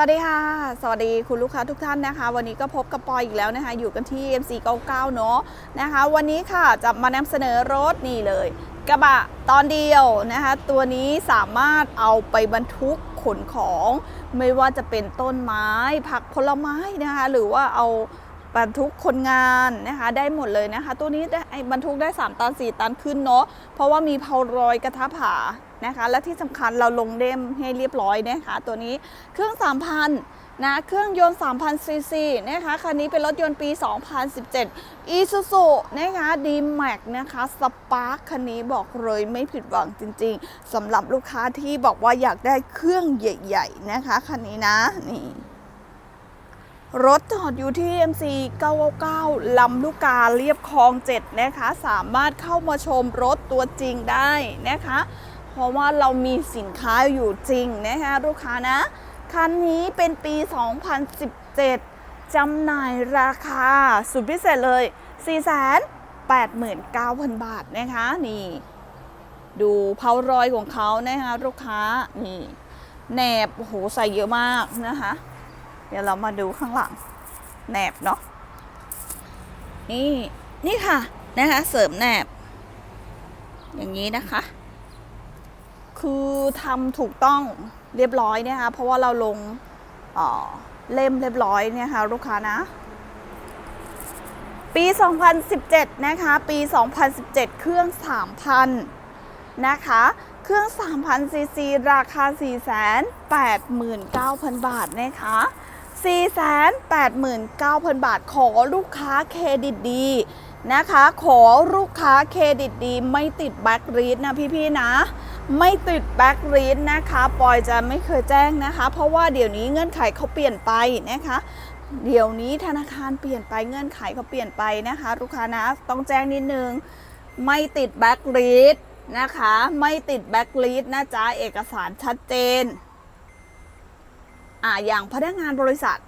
สวัสดีค่ะ สวัสดีคุณลูกค้าทุกท่านนะคะ วันนี้ก็พบกับปอยอีกแล้วนะคะ อยู่กันที่ MC99 เนาะนะคะ วันนี้ค่ะจะมานำเสนอรถนี่เลย กระบะตอนเดียวนะคะ ตัวนี้สามารถเอาไปบรรทุกขนของไม่ว่าจะเป็นต้นไม้ ผักผลไม้นะคะ หรือว่าเอาบรรทุกคนงานนะคะ ได้หมดเลยนะคะ ตัวนี้ได้บรรทุกได้ 3 ตัน 4 ตันขึ้นเนาะเพราะว่ามีเพารอยกระทะผา นะคะ และที่สำคัญเราลงเด้มให้เรียบร้อยนะคะ ตัวนี้เครื่อง 3,000นะเครื่องยนต์3,000ซีซีนะคะคันนี้เป็นรถยนต์ปี 2017 Isuzu นะคะ D-Max นะคะ Spark คันนี้บอกเลยไม่ผิดหวังจริงๆสำหรับลูกค้าที่บอกว่าอยากได้เครื่องใหญ่ๆนะคะคันนี้นะนี่รถจอดอยู่ที่ MC 999 ลำลูกกาเรียบคลอง 7 นะคะ สามารถเข้ามาชมรถตัวจริงได้นะคะ ราะว่าเรามีสินค้าอยู่จริงนะคะลูกค้านะ คันนี้เป็นปี 2017 จำหน่ายราคาสุดพิเศษเลย 489,000 บาทนะคะนี่ ดูเพารอยของเขานะคะลูกค้านี่แหนบโอ้โหใส่เยอะมากนะคะ เดี๋ยวเรามาดูข้างหลังแหนบเนาะนี่นี่ค่ะนะคะเสริมแหนบ อย่างนี้นะคะ คือทำถูกต้องเรียบร้อยเนี่ยค่ะเพราะว่าเราลงเเล่มเรียบร้อยเนี่ยค่ะลูกค้านะ ปี 2017 นะคะ ปี 2017 เครื่อง 3,000 นะคะ เครื่อง 3,000 ซีซี ราคา 489,000 บาทนะคะ489,000 บาท ขอลูกค้าเครดิตดีนะคะ ขอลูกค้าเครดิตดี ไม่ติดแบ็กรีดนะพี่ๆนะ ไม่ติดแบ็กรีดนะคะปอยจะไม่เคยแจ้งนะคะ เพราะว่าเดี๋ยวนี้เงื่อนไขเขาเปลี่ยนไปนะคะ เดี๋ยวนี้ธนาคารเปลี่ยนไปเงื่อนไขเขาเปลี่ยนไปนะคะลูกค้านะต้องแจ้งนิดนึง ไม่ติดแบ็กรีดนะคะ ไม่ติดแบ็กลีดนะจ๊ะเอกสารชัดเจนอ่าอย่างพนักงานบริษัท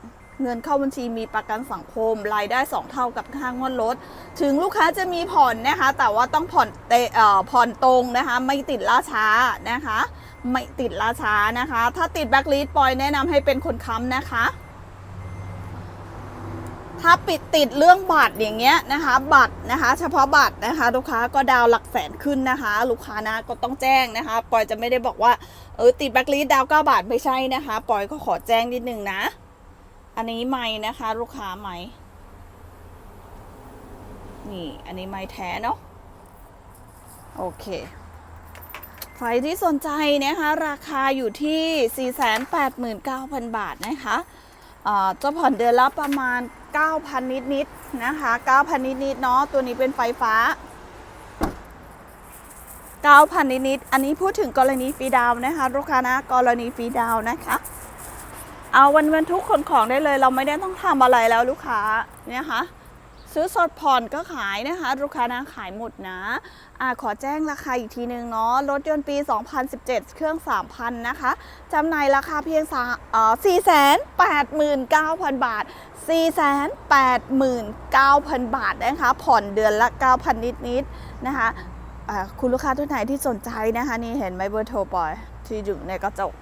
เงินเข้าบัญชีมีประกันสังคม รายได้ 2 เท่ากับค่างวดรถ ถึงลูกค้าจะมีผ่อนนะคะ แต่ว่าต้องผ่อนเตเอ่อผ่อนตรงนะคะ ไม่ติดล่าช้านะคะ ไม่ติดล่าช้านะคะ ถ้าติดแบ็กลีดปอยแนะนำให้เป็นคนค้ำนะคะถ้าปิดติดเรื่องบัตรอย่างเงี้ยนะคะบัตรนะคะ เฉพาะบัตรนะคะ ลูกค้าก็ดาวหลักแสนขึ้นนะคะ ลูกค้านะก็ต้องแจ้งนะคะปอยจะไม่ได้บอกว่าเออติดแบล็คลิสดาว9บาทไม่ใช่นะคะปอยก็ขอแจ้งนิดนึงนะ อันนี้ไม่นะคะ ลูกค้าไม่นี่ อันนี้ไม่แท้เนาะโอเค ใครที่สนใจนะคะ ราคาอยู่ที่ 489,000 บาทนะคะเอ่อจะผ่อนเดือนละประมาณ 9,000 นิดๆนะคะ 9,000 นิดๆเนาะตัวนี้เป็นไฟฟ้า 9,000 นิดๆอันนี้พูดถึงกรณีฟรีดาวนะคะ ลูกค้านะกรณีฟรีดาวนะคะ เอาวันเงินทุกขนของได้เลย เราไม่ได้ต้องทำอะไรแล้วลูกค้าเนี่ยค่ะซื้อสดผ่อนก็ขายนะคะ ลูกค้านะขายหมดนะอ่าขอแจ้งราคาอีกทีหนึ่งเนาะรถยนต์ปี 2017 เครื่อง 3,000 นะคะจำหน่ายราคาเพียง3เอ่อ489,000 บาท 489,000 บาทนะคะ ผ่อนเดือนละ 9,000 นิดๆนะคะอ่าคุณลูกค้าท่านไหนที่สนใจนะคะ นี่เห็นไหมเบอร์โทรปอย ที่อยู่ในกระจก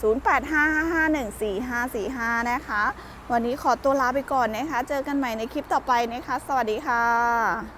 0855514545 นะคะ วันนี้ขอตัวลาไปก่อนนะคะ เจอกันใหม่ในคลิปต่อไปนะคะ สวัสดีค่ะ